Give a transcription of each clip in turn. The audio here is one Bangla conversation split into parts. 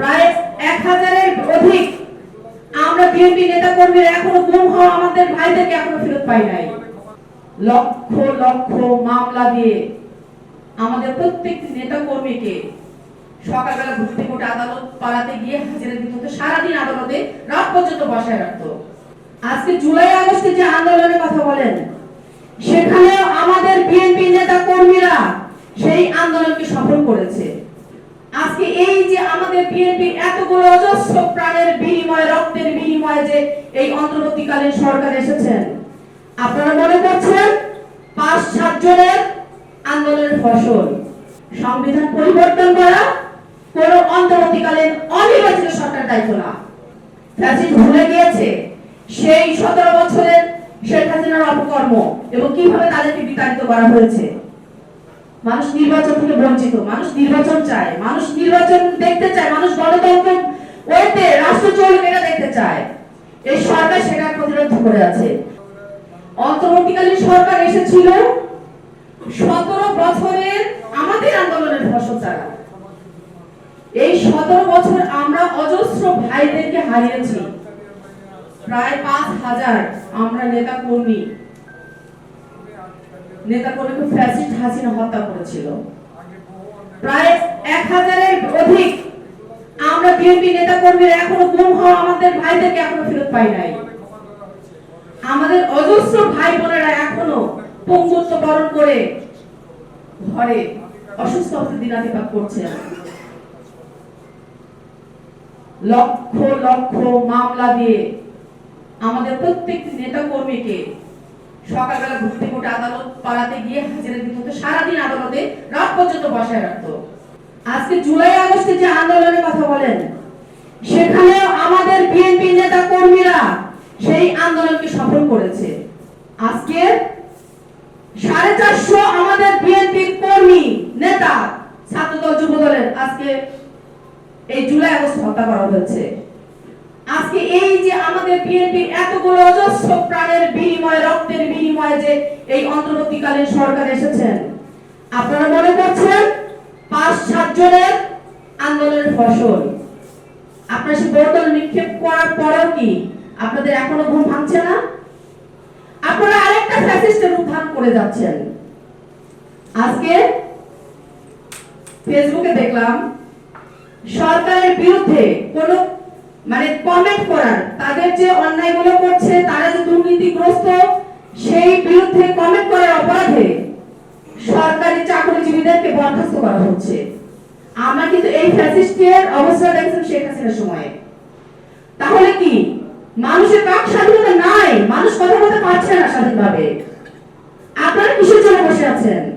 প্রায় এক হাজারের অধিক আমরা বিএনপি নেতা এখনও গুম হওয়া আমাদের ভাইদেরকে এখনও ফেরত পাই নাই। লক্ষ লক্ষ মামলা দিয়ে আমাদের প্রত্যেকটি নেতা সকালবেলা ঘুরতে ঘুরতে আদালত পালাতে গিয়ে হাজিরা দিতে হতো, সারাদিন আদালতে, রাত পর্যন্ত বসায় রাখতো। আজকে জুলাই, আগস্টে যে আন্দোলনের কথা বলেন সেখানে আমাদের বিএনপি নেতা সেই আন্দোলনকে সফল করেছে। আজকে এই যে আমাদের বিএনপি এতগুলো অজস্র প্রাণের বিনিময়ে, রক্তের বিনিময়ে যে এই অন্তর্বর্তীকালীন সরকার এসেছেন, আপনারা মনে করছেন পাঁচ সাত জনের আন্দোলনের ফসল? সংবিধান পরিবর্তন করা কোন অন্তর্বর্তীকালীন অনির্বাচিত সরকার দায়িত্ব না। ফ্যাসিস্ট ভুলে গিয়েছে সেই সতেরো বছরের শেখ হাসিনার অপকর্ম এবং কীভাবে তাদেরকে বিতাড়িত করা হয়েছে। মানুষ নির্বাচন থেকে বঞ্চিত, মানুষ নির্বাচন চায়, মানুষ নির্বাচন দেখতে চায়, মানুষ গণতন্ত্র ওইতে রাষ্ট্র চলুক এটা দেখতে চায়। এই সরকার সেটা প্রতিরোধ করে আছে। অন্তর্বর্তীকালীন সরকার এসেছিল। সতেরো বছরের আমাদের আন্দোলনের ফসল তারা এই সতেরো বছর আমরা অজস্র ভাইদেরকে হারিয়েছি। প্রায় পাঁচ হাজার আমরা নেতা কর্মী। নেতা কর্মীকে ফ্যাসিস্ট হাসিনা হত্যা করেছিল। প্রায় এক হাজারের অধিক আমরা বিএনপি নেতা কর্মীরা এখনও গুম হওয়া আমাদের ভাইদেরকে এখনও ফেরত পাই নাই। আমাদের অজস্র ভাই বোনেরা এখনও পঙ্গুত্ব বরণ করে ঘরে অসুস্থ অবস্থায় দিনাতিপাত করছে। লক্ষ লক্ষ মামলা দিয়ে আমাদের প্রত্যেকটি নেতা কর্মীকে সকালবেলা ঘুরতে আদালত পালাতে গিয়ে হাজিরা সারাদিন আদালতে রাত পর্যন্ত বসায় রাখতো। আজকে জুলাই আগস্টে যে আন্দোলনের কথা বলেন, সেখানে আমাদের বিএনপি নেতা কর্মীরা সেই আন্দোলনকে সফল করেছে। আজকে সাড়ে চারশো আমাদের বিএনপি কর্মী, নেতা, ছাত্রদল, যুবদলের আজকে এই জুলাই, আগস্ট হত্যা করা হয়েছে। আজকে এই যে আমাদের বিএনপির এতগুলো অজস্র প্রাণের বিনিময়ে বিনিময়ে যে এই অন্তর্বর্তীকালীন সরকার এসেছেন। আপনারা মনে করছেন পাঁচ, সাত জনের আন্দোলনের ফসল? আপনারা সে বোতল নিক্ষেপ করার পরেও কি আপনাদের এখনও ঘুম ভাঙছে না? আপনারা আরেকটা ফ্যাসিস্টের ধারণ করে যাচ্ছেন। আজকে ফেসবুকে দেখলাম, সরকারের বিরুদ্ধে কোনো মানে কমেন্ট করার, তাদের যে অন্যায়গুলো করছে, তারা যে দুর্নীতিগ্রস্ত সেই বিরুদ্ধে কমেন্ট করার অপরাধে সরকারি চাকরিজীবীদেরকে বরখাস্ত করা হচ্ছে। আমরা কিন্তু এই ফ্যাসিস্টের অবস্থা দেখেছিলাম শেখ হাসিনার সময়ে। তাহলে কি? মানুষের কাক স্বাধীনতা নাই, মানুষ কথা বলতে পারছে না স্বাধীনভাবে। আপনারা কিসের জন্য বসে আছেন?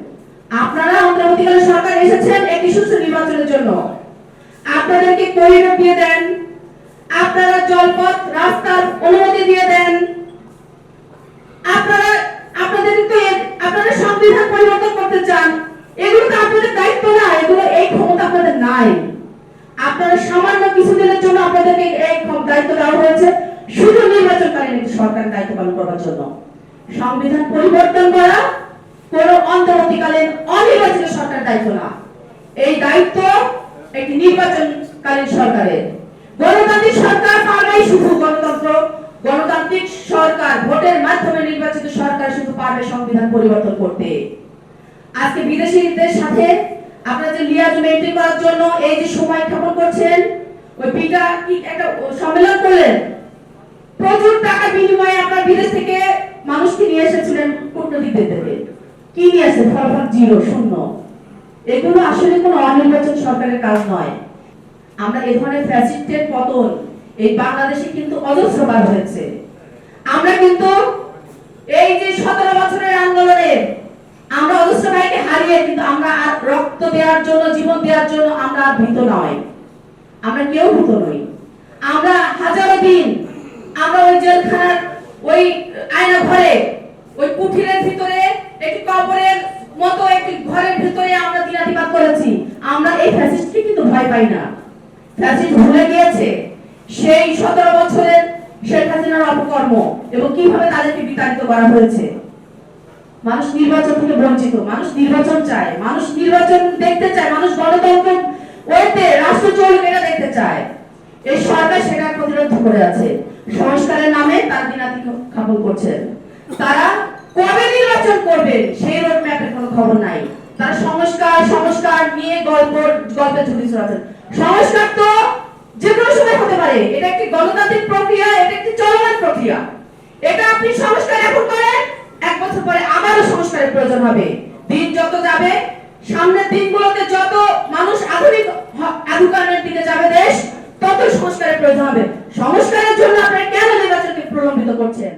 আপনারা অন্তর্বর্তীকালীন সরকার এসেছেন একটি সুস্থ নির্বাচনের জন্য। আপনাদেরকে করিডোর দিয়ে দেন। আপনারা জলপথ, রাস্তার অনুমতি দিয়ে দেন আপনারা আপনাদের তো এ- আপনারা সংবিধান পরিবর্তন করতে চান এগুলো তো আপনাদের দায়িত্ব না এগুলো এই ক্ষমতা আপনাদের নাই। আপনারা সামান্য কিছুদিনের জন্য আপনাদেরকে এই দায়িত্ব দেওয়া হয়েছে। শুধু নির্বাচনকালীন সরকার দায়িত্ব পালন করার জন্য। সংবিধান পরিবর্তন করা কোন অন্তর্বর্তীকালীন অনির্বাচিত সরকার দায়িত্ব না। এই দায়িত্ব একটি নির্বাচনকালীন সরকারের। গণতান্ত্রিক সরকার পারবেই শুধু গণতন্ত্র, গণতান্ত্রিক সরকার ভোটের মাধ্যমে নির্বাচিত সরকার শুধু পারবে সংবিধান পরিবর্তন করতে। আজকে বিদেশিদের সাথে আপনারা যে লিয়াজ মেনটেন করার জন্য এই যে সময় ক্ষেপণ করছেন, ওই বিটা কি একটা সম্মেলন করলেন? প্রচুর টাকা বিনিময়ে আপনারা বিদেশ থেকে মানুষকে নিয়ে এসেছিলেন কূটনীতিকদের দেবে কি নিয়ে আসে ফলাফল জিরো, শূন্য। এগুলো আসলে কোনো অনির্বাচন সরকারের কাজ নয়। আমরা এ ধরনের ফ্যাসিস্টের পতন এই বাংলাদেশে কিন্তু অজস্রবার হয়েছে। আমরা কিন্তু এই যে সতেরো বছরের আন্দোলনে আমরা অজস্র হারিয়ে কিন্তু আমরা আর রক্ত দেওয়ার জন্য, জীবন দেওয়ার জন্য আমরা আর ভীত নয় আমরা কেউ ভীত নই। আমরা হাজারো দিন আমরা ওই জেলখানার ওই আয়না ঘরে, ওই কুঠিরের ভিতরে, একটি কবরের মতো একটি ঘরের ভিতরে আমরা দিনাতিপাত করেছি। আমরা এই ফ্যাসিস্টকে কিন্তু ভয় পাই না। ফ্যাসিস্ট ভুলে গিয়েছে সেই সতেরো বছরের শেখ হাসিনার অপকর্ম এবং কীভাবে তাদেরকে বিতাড়িত করা হয়েছে। মানুষ নির্বাচন থেকে বঞ্চিত, মানুষ নির্বাচন চায়, মানুষ নির্বাচন দেখতে চায়, মানুষ গণতন্ত্র ওইতে রাষ্ট্র চলুক এটা দেখতে চায়। এই সরকার সেটা প্রতিরোধ করে আছে। সংস্কারের নামে তার দিনাতি খাবল করছেন। তারা কবে নির্বাচন করবেন সেই রোড ম্যাপের কোনো খবর নাই। তারা সংস্কার সংস্কার নিয়ে গল্প, গল্পে ঝুড়ি ছড়াচ্ছেন সংস্কার তো যে কোনো সময় হতে পারে। এটা একটি গণতান্ত্রিক প্রক্রিয়া, এটা একটি চলমান প্রক্রিয়া। এটা আপনি সংস্কার এখন করেন এক বছর পরে আবারও প্রয়োজন হবে। দিন যত যাবে, সামনের দিনগুলোতে যত মানুষ আধুনিক আধুকানের দিকে যাবে দেশ, তত সংস্কারের প্রয়োজন হবে। সংস্কারের জন্য আপনারা কেন নির্বাচনকে প্রলম্বিত করছেন?